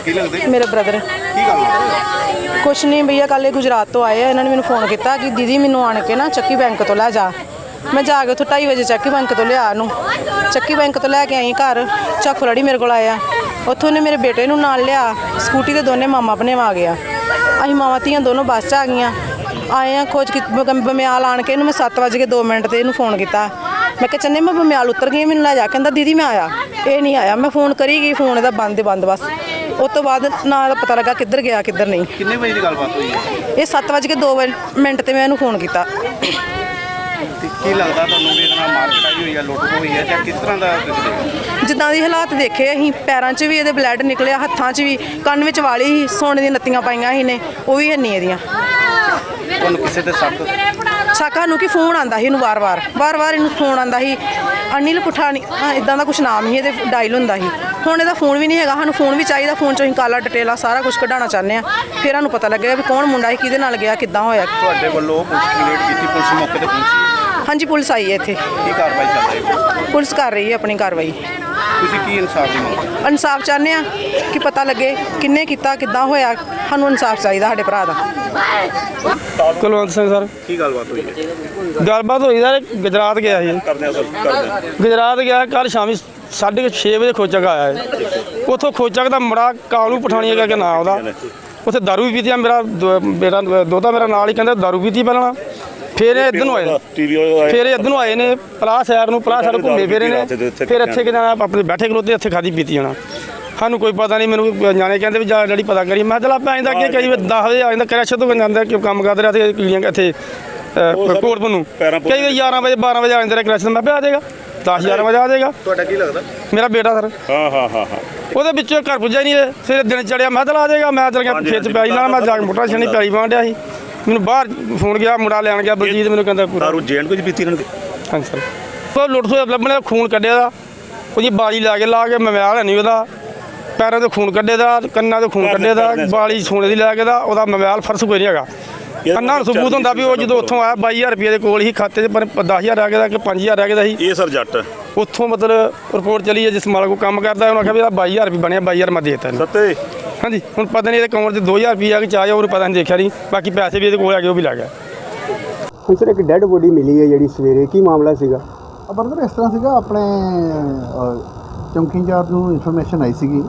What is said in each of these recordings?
ਕੀ ਲੱਗਦੇ? ਮੇਰੇ ਬ੍ਰਦਰ ਕੀ ਗੱਲ? ਕੁਛ ਨਹੀਂ ਭਈਆ ਕੱਲ ਇਹ ਗੁਜਰਾਤ ਤੋਂ ਆਏ ਆ। ਇਹਨਾਂ ਨੇ ਮੈਨੂੰ ਫੋਨ ਕੀਤਾ ਕਿ ਦੀਦੀ ਮੈਨੂੰ ਆਣ ਕੇ ਨਾ ਚੱਕੀ ਬੈਂਕ ਤੋਂ ਲੈ ਜਾ। ਮੈਂ ਜਾ ਕੇ ਉੱਥੋਂ 2:30 ਵਜੇ ਚੱਕੀ ਬੈਂਕ ਤੋਂ ਲਿਆ ਨੂੰ ਚੱਕੀ ਬੈਂਕ ਤੋਂ ਲੈ ਕੇ ਆਈ ਘਰ। ਚੱਕ ਫਲੜੀ ਮੇਰੇ ਕੋਲ ਆਇਆ। ਉੱਥੋਂ ਨੇ ਮੇਰੇ ਬੇਟੇ ਨੂੰ ਨਾਲ ਲਿਆ। ਸਕੂਟੀ ਤੇ ਦੋਨੇ ਮਾਮਾ ਆਪਣੇ ਆ ਗਿਆ। ਅਸੀਂ ਮਾਵਾਂ ਧੀਆਂ ਦੋਨੋਂ ਬੱਸ 'ਚ ਆ ਗਈਆਂ। ਆਏ ਆ ਖੋਜ ਕੀ ਬਮਿਆਲ ਆਣ ਕੇ ਇਹਨੂੰ ਮੈਂ 7 ਵਜੇ ਕੇ 2 ਮਿੰਟ ਤੇ ਇਹਨੂੰ ਫੋਨ ਕੀਤਾ। ਮੈਂ ਕਿਹਾ ਚੰਨੇ ਮੈਂ ਬਮਿਆਲ ਉਤਰ ਗਈ ਮੈਨੂੰ ਲੈ ਜਾ। ਕਹਿੰਦਾ ਦੀਦੀ ਮੈਂ ਆਇਆ। ਇਹ ਨਹੀਂ ਆਇਆ। ਮੈਂ ਫੋਨ ਕਰੀ ਗਈ ਫੋਨ ਇਹਦਾ ਬੰਦ ਬੰਦ ਬਸ। ਉਸ ਤੋਂ ਬਾਅਦ ਨਾਲ ਪਤਾ ਲੱਗਾ ਕਿੱਧਰ ਗਿਆ ਕਿੱਧਰ ਨਹੀਂ। ਕਿੰਨੇ ਵਜੇ ਦੀ ਗੱਲਬਾਤ ਹੋਈ ਹੈ? ਇਹ 7 ਵਜੇ ਕੇ 2 ਮਿੰਟ ਤੇ ਮੈਂ ਇਹਨੂੰ ਫੋਨ ਕੀਤਾ। ਤੇ ਕੀ ਲੱਗਦਾ ਤੁਹਾਨੂੰ ਵੀ ਇਹਦੇ ਨਾਲ ਮਾਰ ਕਟਾਈ ਹੋਈ ਹੈ ਲੁੱਟ ਹੋਈ ਹੈ ਜਾਂ ਕਿਸ ਤਰ੍ਹਾਂ ਦਾ ਦਿਖਦੇ ਜਿੱਦਾਂ ਦੀ ਹਾਲਾਤ ਦੇਖੇ ਅਸੀਂ ਪੈਰਾਂ 'ਚ ਵੀ ਇਹਦੇ ਬਲੱਡ ਨਿਕਲਿਆ ਹੱਥਾਂ 'ਚ ਵੀ ਕੰਨ ਵਿੱਚ ਵਾਲੀ ਸੀ ਸੋਨੇ ਦੀਆਂ ਨੱਤੀਆਂ ਪਾਈਆਂ ਸੀ ਨੇ ਉਹ ਵੀ ਹੈਨੀ ਇਹਦੀਆਂ। ਤੁਹਾਨੂੰ ਕਿਸੇ ਤੇ ਸ਼ੱਕ ਸਾਕਾ ਨੂੰ ਕਿ ਫੋਨ ਆਂਦਾ ਸੀ ਇਹਨੂੰ ਵਾਰ-ਵਾਰ ਵਾਰ-ਵਾਰ ਇਹਨੂੰ ਫੋਨ ਆਂਦਾ ਸੀ ਅਨਿਲ ਪੁਠਾਨੀ ਇਦਾਂ ਦਾ ਕੁਝ ਨਾਮ ਸੀ ਇਹਦੇ ਡਾਇਲ ਹੁੰਦਾ ਸੀ। ਹੁਣ ਇਹਦਾ ਫੋਨ ਵੀ ਨਹੀਂ ਹੈਗਾ ਸਾਨੂੰ ਫੋਨ ਵੀ ਚਾਹੀਦਾ ਫੋਨ 'ਚੋਂ ਅਸੀਂ ਕਾਲਾ ਡਿਟੇਲਾਂ ਸਾਰਾ ਕੁਝ ਕਢਾਉਣਾ ਚਾਹੁੰਦੇ ਆ। ਫਿਰ ਸਾਨੂੰ ਪਤਾ ਲੱਗੇਗਾ ਵੀ ਕੌਣ ਮੁੰਡਾ ਸੀ ਕਿਹਦੇ ਨਾਲ ਗਿਆ ਕਿੱਦਾਂ ਹੋਇਆ। ਤੁਹਾਡੇ ਵੱਲੋਂ ਪੁਲਿਸ ਕੰਪਲੀਟ ਕੀਤੀ ਪੁਲਿਸ ਮੌਕੇ ਤੇ ਪਹੁੰਚੀ ਹਾਂਜੀ ਪੁਲਿਸ ਆਈ ਹੈ ਇੱਥੇ। ਕੀ ਕਾਰਵਾਈ ਚੱਲ ਰਹੀ ਹੈ? ਪੁਲਿਸ ਕਰ ਰਹੀ ਹੈ ਆਪਣੀ ਕਾਰਵਾਈ। ਤੁਸੀਂ ਕੀ ਇਨਸਾਫ ਦੀ ਮੰਗ ਇਨਸਾਫ ਚਾਹੁੰਦੇ ਆ ਕਿ ਪਤਾ ਲੱਗੇ ਕਿੰਨੇ ਕੀਤਾ ਕਿੱਦਾਂ ਹੋਇਆ ਸਾਨੂੰ ਇਨਸਾਫ ਚਾਹੀਦਾ ਸਾਡੇ ਭਰਾ ਦਾ। ਕੁਲਵੰਤ ਸਿੰਘ ਸਰ। ਕੀ ਗੱਲਬਾਤ ਹੋਈ ਹੈ? ਗੱਲਬਾਤ ਹੋਈ ਸਰ ਗੁਜਰਾਤ ਗਿਆ ਸੀ। ਕਰਦੇ ਆ ਸਰ ਕਰਦੇ ਆ। ਗੁਜਰਾਤ ਗਿਆ ਕੱਲ ਸ਼ਾਮੀ 6:30 ਵਜੇ ਖੋਜਕ ਆਇਆ ਹੈ ਉੱਥੋਂ ਖੋਜਕ ਦਾ ਮੁੰਡਾ ਕਾਲੂ ਪਠਾਣੀਆ ਕਰਕੇ ਨਾਂ ਉਹਦਾ। ਉੱਥੇ ਦਾਰੂ ਵੀ ਪੀਤੀ ਆ ਮੇਰਾ ਦੋ- ਮੇਰਾ ਦੋਤਾ ਮੇਰਾ ਨਾਲ ਹੀ ਕਹਿੰਦਾ ਦਾਰੂ ਪੀਤੀ ਪਹਿਲਾਂ। ਫਿਰ ਇਹ ਇੱਧਰ ਨੂੰ ਆਏ ਨੇ। ਫਿਰ ਇਹ ਇੱਧਰ ਨੂੰ ਆਏ ਨੇ ਪਲਾਹ ਸ਼ਹਿਰ ਨੂੰ ਪਲਾਹ ਸ਼ਹਿਰ ਘੁੰਮੇ ਫਿਰੇ ਨੇ। ਫਿਰ ਇੱਥੇ ਕਿ ਜਾਣਾ ਆਪਣੇ ਬੈਠੇ ਖਲੋਤੇ ਇੱਥੇ ਖਾਦੀ ਪੀਤੀ ਜਾਣਾ ਸਾਨੂੰ ਕੋਈ ਪਤਾ ਨਹੀਂ ਮੈਨੂੰ ਜਾਣੇ ਕਹਿੰਦੇ ਵੀ ਜਾ ਡੈਡੀ ਪਤਾ ਕਰੀ ਮੈਂ ਚਲ ਆਪਾਂ ਆਇੰਦਾ ਕਿ ਕਈ ਵਾਰ 10 ਵਜੇ ਆ ਜਾਂਦਾ ਕ੍ਰੈਸ਼ ਤੋਂ ਜਾਂਦਾ ਕਿ ਕੰਮ ਕਰਦੇ ਰਿਹਾ ਤੇ ਕੁੜੀਆਂ ਇੱਥੇ ਕੋਟ ਨੂੰ ਕਈ ਵਾਰ 11 ਵਜੇ 12 ਵਜੇ ਆ ਜਾਂਦਾ ਕ੍ਰੈਸ਼ ਤੋਂ ਮੈਂ ਪਿਆ ਆ ਜਾਏਗਾ 10 11 ਵਜੇ ਆ ਜਾਏਗਾ। ਤੁਹਾਡਾ ਕੀ ਲੱਗਦਾ? ਮੇਰਾ ਬੇਟਾ ਸਰ। ਹਾਂ ਹਾਂ ਹਾਂ ਹਾਂ। ਉਹਦੇ ਵਿੱਚੋਂ ਘਰ ਪੁੱਜਿਆ ਨਹੀਂ। ਫਿਰ ਦਿਨ ਚੜਿਆ ਮੈਂ ਚਲ ਆ ਜਾਏਗਾ ਮੈਂ ਚਲ ਗਿਆ ਖੇਤ ਪਿਆਈ ਨਾਲ ਮੈਂ ਜਾ ਕੇ ਮੋਟਾ ਛਣੀ ਪਿਆਈ ਵਾਂ ਡਿਆ ਸੀ। ਮੈਨੂੰ ਬਾਹਰ ਫੋਨ ਗਿਆ ਮੁੰਡਾ ਲੈਣ ਗਿਆ ਬਲਜੀਤ ਮੈਨੂੰ ਕਹਿੰਦਾ ਪੂਰਾ। ਦਾਰੂ ਜੈਨ ਕੁਝ ਪੀਤੀ ਨੇ? ਹਾਂਜੀ ਸਰ। ਉਹ ਲੁੱਟ ਹੋਇਆ ਲੱਭਣੇ ਖੂਨ ਕੱਢਿਆ ਦਾ ਉਹਦੀ ਬਾਲੀ ਲਾ ਕੇ ਲਾ ਕੇ ਮੋਬਾਈਲ ਨਹੀਂ ਉਹਦਾ। ਪੈਰਾਂ ਤੋਂ ਖੂਨ ਕੱਢੇ ਦਾ ਕੰਨਾਂ ਤੋਂ ਖੂਨ ਕੱਢੇ ਦਾ ਬਾਲੀ ਸੋਨੇ ਦੀ ਲੈ ਕੇ ਦਾ ਉਹਦਾ ਮੋਬਾਈਲ ਫਰਸ ਕੋਈ ਨਹੀਂ ਹੈਗਾ। ਕੰਨਾਂ ਨੂੰ ਸਬੂਤ ਹੁੰਦਾ ਵੀ ਉਹ ਜਦੋਂ ਉੱਥੋਂ ਆਇਆ 22000 ਰੁਪਏ ਦੇ ਕੋਲ ਹੀ ਖਾਤੇ 'ਚ ਪਰ 10000 ਆ ਗਿਆ ਦਾ ਕਿ 5000 ਆ ਗਿਆ ਦਾ ਸੀ। ਇਹ ਸਰ ਜੱਟ। ਉੱਥੋਂ ਮਤਲਬ ਰਿਪੋਰਟ ਚਲੀ ਹੈ ਜਿਸ ਮਾਲਕ ਕੋ ਕੰਮ ਕਰਦਾ ਉਹਨੇ ਆਖਿਆ ਵੀ ਇਹਦਾ 22000 ਰੁਪਏ ਬਣਿਆ 22000 ਮੈਂ ਦੇ ਦਿੱਤਾ ਇਹਨੂੰ। ਸੱਤੇ। ਹਾਂਜੀ ਹੁਣ ਪਤਾ ਨਹੀਂ ਇਹਦੇ ਅਕਾਊਂਟ 'ਚ 2000 ਰੁਪਏ ਆ ਕਿ ਚਾਹ ਉਹਨੂੰ ਪਤਾ ਨਹੀਂ ਦੇਖਿਆ ਨਹੀਂ। ਬਾਕੀ ਪੈਸੇ ਵੀ ਇਹਦੇ ਕੋਲ ਆ ਗਏ ਉਹ ਵੀ ਲੱਗ ਗਿਆ। ਹੁਣ ਸਰ ਇੱਕ ਡੈੱਡ ਬੋਡੀ ਮਿਲੀ ਹੈ ਜਿਹੜੀ ਸਵੇਰੇ ਕੀ ਮਾਮਲਾ ਸੀਗਾ? ਬਰਦਰ ਇਸ ਤਰ੍ਹਾਂ ਸੀਗਾ ਆਪਣੇ ਚੌਂਕੀ ਨੂੰ ਇਨਫੋਰਮੇਸ਼ਨ ਆਈ ਸੀਗੀ।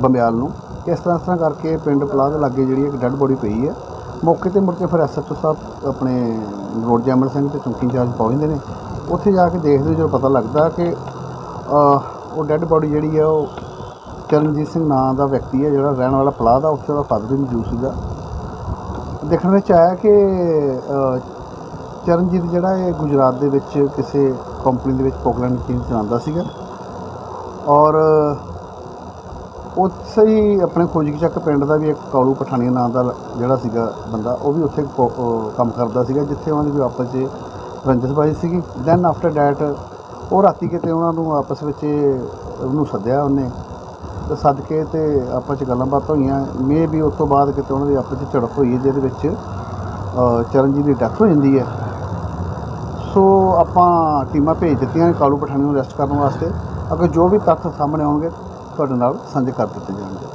ਬੰਬਿਆਲ ਨੂੰ। ਇਸ ਤਰ੍ਹਾਂ ਇਸ ਤਰ੍ਹਾਂ ਕਰਕੇ ਪਿੰਡ ਪਲਾਹ ਦੇ ਲਾਗੇ ਜਿਹੜੀ ਇੱਕ ਡੈੱਡ ਬੋਡੀ ਪਈ ਹੈ। ਮੌਕੇ ਤੇ ਮੁੜ ਕੇ ਫਿਰ ਐਸਐਚਓ ਸਾਹਿਬ ਆਪਣੇ ਰੋਡ ਜੈਮਲ ਸਿੰਘ ਤੇ ਚੌਂਕੀ ਇੰਚਾਰਜ ਪਹੁੰਚਦੇ ਨੇ। ਉੱਥੇ ਜਾ ਕੇ ਦੇਖਦੇ ਜਦੋਂ ਪਤਾ ਲੱਗਦਾ ਕਿ ਉਹ ਡੈੱਡ ਬੋਡੀ ਜਿਹੜੀ ਹੈ ਉਹ ਚਰਨਜੀਤ ਸਿੰਘ ਨਾਂ ਦਾ ਵਿਅਕਤੀ ਹੈ, ਜਿਹੜਾ ਰਹਿਣ ਵਾਲਾ ਪਲਾਹ ਦਾ, ਉੱਥੇ ਦਾ ਫਾਦਰ ਵੀ ਮੌਜੂਦ ਸੀਗਾ। ਦੇਖਣ ਵਿੱਚ ਆਇਆ ਕਿ ਚਰਨਜੀਤ ਜਿਹੜਾ ਇਹ ਗੁਜਰਾਤ ਦੇ ਵਿੱਚ ਕਿਸੇ ਕੰਪਨੀ ਦੇ ਵਿੱਚ ਪੋਕਲੈਂਡ ਚੀਜ਼ ਚਲਾਉਂਦਾ ਸੀਗਾ। ਔਰ ਉੱਥੇ ਹੀ ਆਪਣੇ ਖੋਜੀ ਚੱਕ ਪਿੰਡ ਦਾ ਵੀ ਇੱਕ ਕਾਲੂ ਪਠਾਨੀਆ ਨਾਂ ਦਾ ਜਿਹੜਾ ਸੀਗਾ ਬੰਦਾ, ਉਹ ਵੀ ਉੱਥੇ ਪੋ- ਅਹ ਕੰਮ ਕਰਦਾ ਸੀਗਾ, ਜਿੱਥੇ ਉਹਨਾਂ ਦੀ ਵੀ ਆਪਸ 'ਚ ਰੰਜਸਬਾਜ਼ੀ ਸੀਗੀ। ਦੈਨ ਆਫਟਰ ਡੈਟ ਉਹ ਰਾਤੀ ਕਿਤੇ ਉਹਨਾਂ ਨੂੰ ਆਪਸ ਵਿੱਚ ਉਹਨੂੰ ਸੱਦਿਆ ਉਹਨੇ। ਤੇ ਸੱਦ ਕੇ ਤੇ ਆਪਸ 'ਚ ਗੱਲਾਂ ਬਾਤਾਂ ਹੋਈਆਂ। ਮੇ ਵੀ ਉਸ ਤੋਂ ਬਾਅਦ ਕਿਤੇ ਉਹਨਾਂ ਦੀ ਆਪਸ 'ਚ ਝੜਪ ਹੋਈ ਹੈ, ਜਿਹਦੇ ਵਿੱਚ, ਅਹ, ਚਰਨਜੀਤ ਦੀ ਡੈਥ ਹੋ ਜਾਂਦੀ ਹੈ। ਸੋ ਆਪਾਂ ਟੀਮਾਂ ਭੇਜ ਦਿੱਤੀਆਂ ਨੇ ਕਾਲੂ ਪਠਾਣੀ ਨੂੰ ਅਰੈਸਟ ਕਰਨ ਵਾਸਤੇ। ਅਗਰ ਜੋ ਵੀ ਤੱਥ ਸਾਹਮਣੇ ਆਉਣਗੇ ਤੁਹਾਡੇ ਨਾਲ ਸਾਂਝੇ ਕਰ ਦਿੱਤੇ ਜਾਣਗੇ ਥੈਂਕ ਯੂ